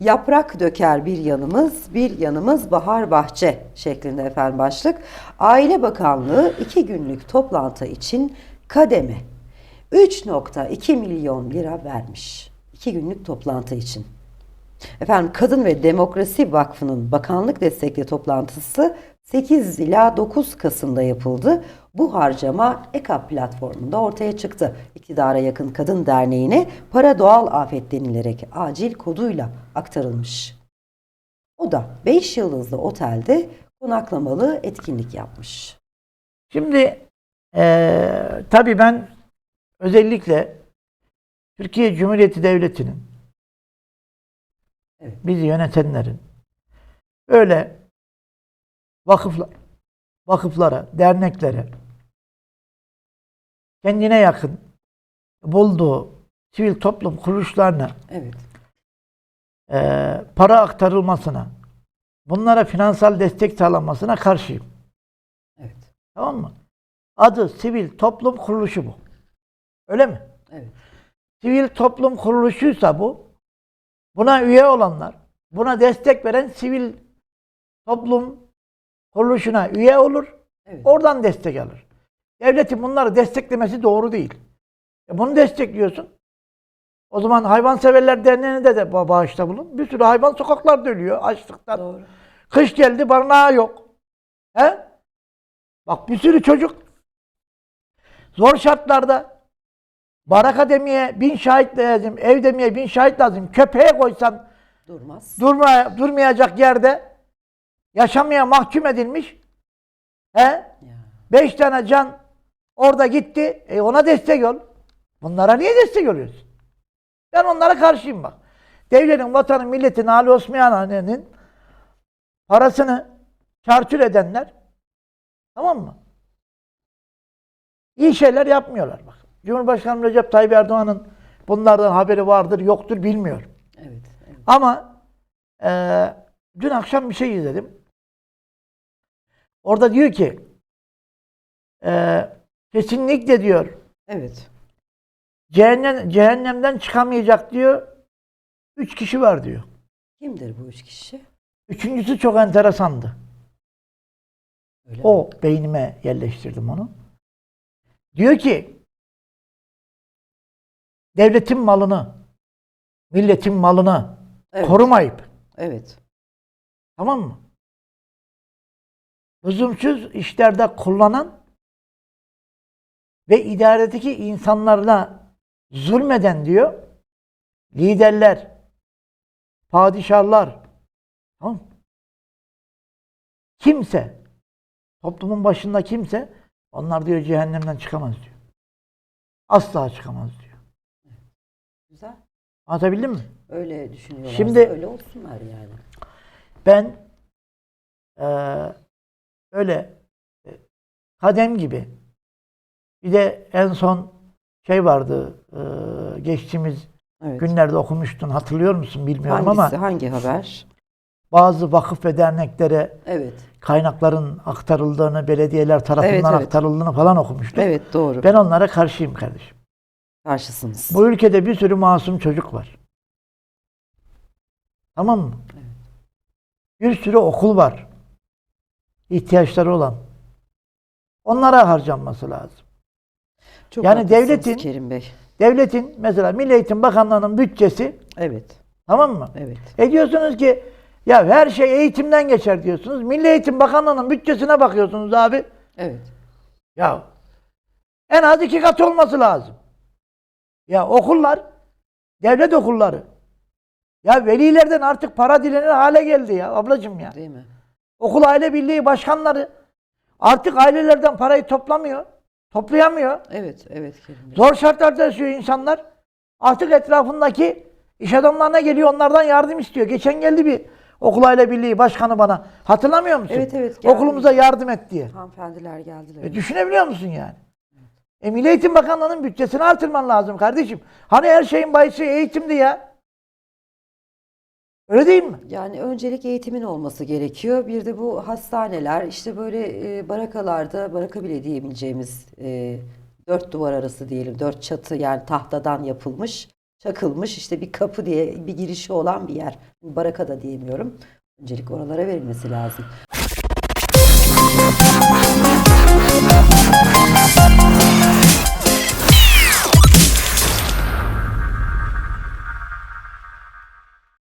Yaprak döker bir yanımız, bir yanımız bahar bahçe şeklinde efendim başlık. Aile Bakanlığı iki günlük toplantı için kademe 3.2 milyon lira vermiş. İki günlük toplantı için. Efendim Kadın ve Demokrasi Vakfı'nın bakanlık destekli toplantısı 8 ila 9 Kasım'da yapıldı. Bu harcama EKAP platformunda ortaya çıktı. İktidara yakın Kadın Derneği'ne para doğal afet denilerek acil koduyla aktarılmış. O da 5 yıldızlı otelde konaklamalı etkinlik yapmış. Şimdi eee tabii ben özellikle Türkiye Cumhuriyeti Devleti'nin Evet. bizi yönetenlerin öyle vakıfla, vakıflara, derneklere kendine yakın bulduğu sivil toplum kuruluşlarına Evet. eee, para aktarılmasına, bunlara finansal destek sağlanmasına karşıyım. Evet. Tamam mı? Adı sivil toplum kuruluşu bu. Öyle mi? Evet. Sivil toplum kuruluşuysa bu, buna üye olanlar, buna destek veren sivil toplum kuruluşuna üye olur, Evet. oradan destek alır. Devletin bunları desteklemesi doğru değil. E bunu destekliyorsun. O zaman Hayvanseverler Derneği'nde de ba- bağışta bulun. Bir sürü hayvan sokaklarda ölüyor açlıktan. Doğru. Kış geldi barınağı yok. He? Bak bir sürü çocuk zor şartlarda baraka demeye bin şahit lazım, ev demeye bin şahit lazım. Köpeğe koysan Durmaz. durma, durmayacak yerde yaşamaya mahkum edilmiş. He? Ya. Beş tane can orada gitti. E ona destek ol. Bunlara niye destek oluyorsun? Ben onlara karşıyım bak. Devletin, vatanın, milletin, Ali Osmaniye'nin parasını çarçur edenler tamam mı? İyi şeyler yapmıyorlar bak. Cumhurbaşkanı Recep Tayyip Erdoğan'ın bunlardan haberi vardır, yoktur bilmiyorum. Evet. evet. Ama eee, dün akşam bir şey izledim. Orada diyor ki eee, kesinlikle diyor Evet. cehennem, cehennemden çıkamayacak diyor. Üç kişi var diyor. Kimdir bu üç kişi? Üçüncüsü çok enteresandı. Öyle mi? O beynime yerleştirdim onu. Diyor ki devletin malını, milletin malını Evet. korumayıp Evet. Tamam mı? Lüzumsuz işlerde kullanan ve idaredeki insanlarla zulmeden diyor liderler, padişahlar tamam kimse toplumun başında kimse onlar diyor cehennemden çıkamaz diyor. Asla çıkamaz diyor. Güzel. Anlatabildim mi? Öyle düşünüyorlar. Şimdi- öyle olsunlar yani. Ben eee, öyle e, kadem gibi bir de en son şey vardı eee, geçtiğimiz Evet. günlerde okumuştun hatırlıyor musun bilmiyorum Hangisi, ama hangi haber? bazı vakıf ve derneklere Evet. kaynakların aktarıldığını, belediyeler tarafından Evet, evet. aktarıldığını falan okumuştum. Evet doğru. Ben onlara karşıyım kardeşim. Karşısınız. Bu ülkede bir sürü masum çocuk var. Tamam mı? Bir sürü okul var. İhtiyaçları olan. Onlara harcanması lazım. Çok yani devletin- Kerim Bey. Devletin mesela Milli Eğitim Bakanlığı'nın bütçesi Evet. tamam mı? Evet. E diyorsunuz ki ya her şey eğitimden geçer diyorsunuz. Milli Eğitim Bakanlığı'nın bütçesine bakıyorsunuz abi. Evet. Ya en az iki kat olması lazım. Ya okullar, devlet okulları. Ya velilerden artık para dilenir hale geldi ya ablacığım ya. Değil mi? Okul aile birliği başkanları artık ailelerden parayı toplamıyor. Toplayamıyor. Evet. Evet Kerim. Zor şartlarda yaşıyor insanlar. Artık etrafındaki iş adamlarına geliyor onlardan yardım istiyor. Geçen geldi bir okul aile birliği başkanı bana. Hatırlamıyor musun? Evet, evet, geldi. Okulumuza yardım et diye. Hanımefendiler geldiler. E, düşünebiliyor musun yani? E, Milli Eğitim Bakanlığı'nın bütçesini artırman lazım kardeşim. Hani her şeyin bayisi eğitimdi ya. Öyle değil mi? Yani öncelik eğitimin olması gerekiyor. Bir de bu hastaneler işte böyle e, barakalarda baraka bile diyebileceğimiz e, dört duvar arası diyelim dört çatı yani tahtadan yapılmış çakılmış işte bir kapı diye bir girişi olan bir yer. Baraka da diyemiyorum. Öncelik oralara verilmesi lazım.